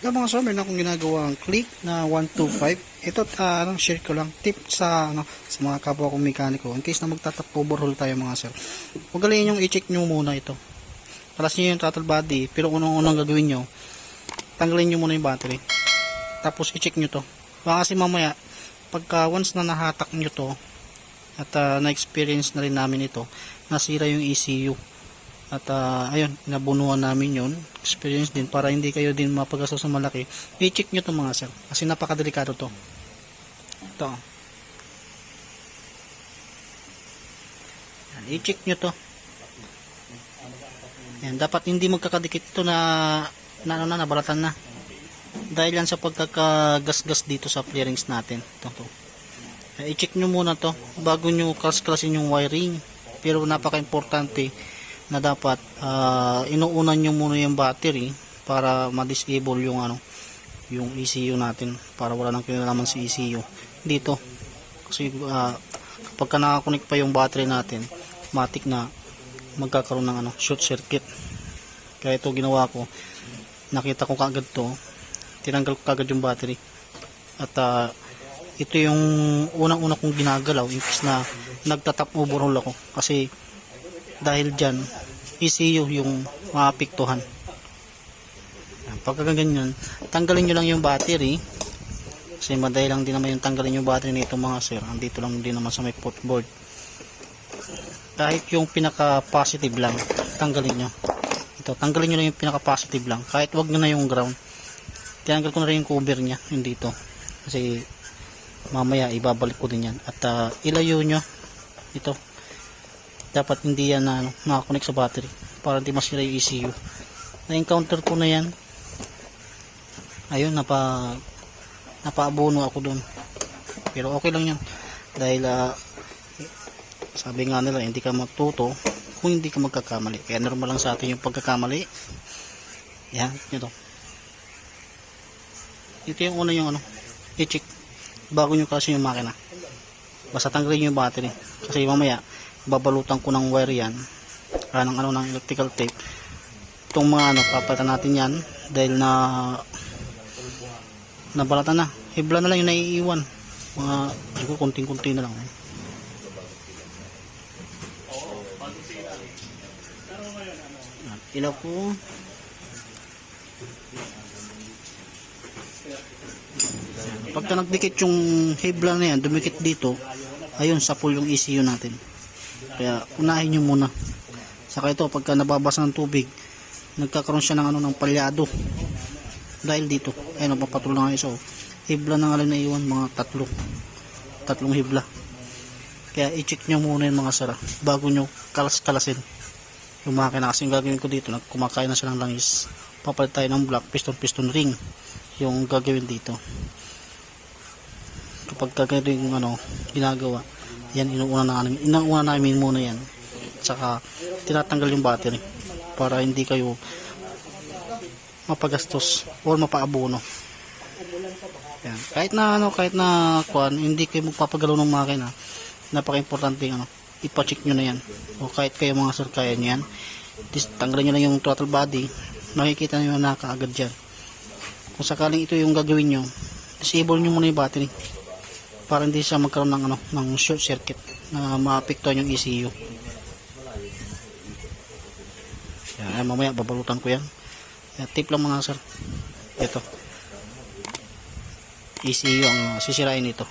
Yung mga sir, meron akong ginagawang click na 125. Ito, ah, ano, share ko lang. Tip sa, ano, sa mga kapwa kong mekaniko. In case na magtatap overhaul tayo mga sir. Huwag galingin yung i-check nyo muna ito. Alas nyo yung throttle body. Pero unang-unang gagawin nyo, tanggalin nyo muna yung battery. Tapos i-check nyo to. Baka kasi mamaya, pagka once na nahatak nyo to, at ah, na-experience na rin namin ito, nasira yung ECU. At ah, ayun, nabunuan namin yon experience din para hindi kayo din mapagastos ng malaki. I-check nyo to mga sir. Kasi napakadelikado to. Ito. I-check nyo to. Yan, dapat hindi magkakadikit ito na na ano na, nabalatan na. Dahil yan sa pagkakagasgas dito sa clearings natin. Ito, to. I-check nyo muna to bago nyo klas-klasin yung wiring. Pero napaka-importante na dapat ah, inuunan nyo muna yung battery para ma-disable yung ano yung ECU natin para wala nang kinalaman si ECU dito. Kasi ah, kapag ka nakakunik pa yung battery natin matik na magkakaroon ng ano short circuit. Kaya ito ginawa ko. Nakita ko kagad to. Tinanggal ko kagad yung battery. At ah, ito yung unang-una kong ginagalaw in na nagtatap overhaul ako. Kasi dahil dyan ECU yung maapektuhan Yan, pagka ganyan tanggalin nyo lang yung battery. Kasi madali lang din naman yung tanggalin yung battery nito mga sir. Andito lang din naman sa may footboard. Kahit yung pinaka positive lang tanggalin nyo. Ito tanggalin nyo lang yung pinaka positive lang. Kahit wag nyo na yung ground. Tinanggal ko na rin yung cover nya yung dito. Kasi mamaya ibabalik ko din yan. At ah, ilayo nyo. Ito dapat hindi yan na ano, nakakonect sa battery para hindi masira yung ECU na-encounter ko na yan. Ayun napa napaabono ako dun. Pero okay lang yan dahil ah, sabi nga nila hindi ka matuto kung hindi ka magkakamali. Kaya normal lang sa atin yung pagkakamali. Yan ito. Ito yung una yung ano i-check. Bago nyo kasi yung makina. Basta tanggalin yung battery. Kasi mamaya babalutan ko ng wire yan. Ah, ng ano ng electrical tape. Itong mga ano papalitan natin yan dahil na nabalatan na. Hibla na lang yung naiiwan. Mga siguro kunting kunti na lang. Eh. Ilaw ko pagka nagdikit yung hibla na yan dumikit dito ayun sapul yung ECU natin kaya unahin nyo muna. Saka ito pagka nababasa ng tubig nagkakaroon siya ng ano ng palyado. Dahil dito ayun papatro na nga isa oh. hibla ng alin na iwan mga tatlo. Tatlong hibla. Kaya i-check nyo muna yung mga sara bago nyo kalas-kalasin yung makina kasi yung gagawin ko dito kumakain na siya ng langis. Papalit tayo ng block piston piston ring yung gagawin dito. Kapag ganito yung ano ginagawa yan inuuna namin inuuna namin muna yan. Saka tinatanggal yung battery para hindi kayo mapagastos or mapaabono. Yan. kahit na ano kahit na kuan hindi kayo magpapagalaw ng makina. Napaka-importante ano ipa-check nyo na yan. O kahit kayo mga sir kaya nyo yan. Tanggalin nyo lang yung throttle body. Makikita nyo na kaagad dyan. Kung sakaling ito yung gagawin nyo disable nyo muna yung battery para hindi siya magkaroon ng ano ng short circuit na maapektuhan yung ECU. Yan, ay, mamaya babalutan ko yan. yan. Tip lang mga sir. Ito. ECU ang sisirain nito.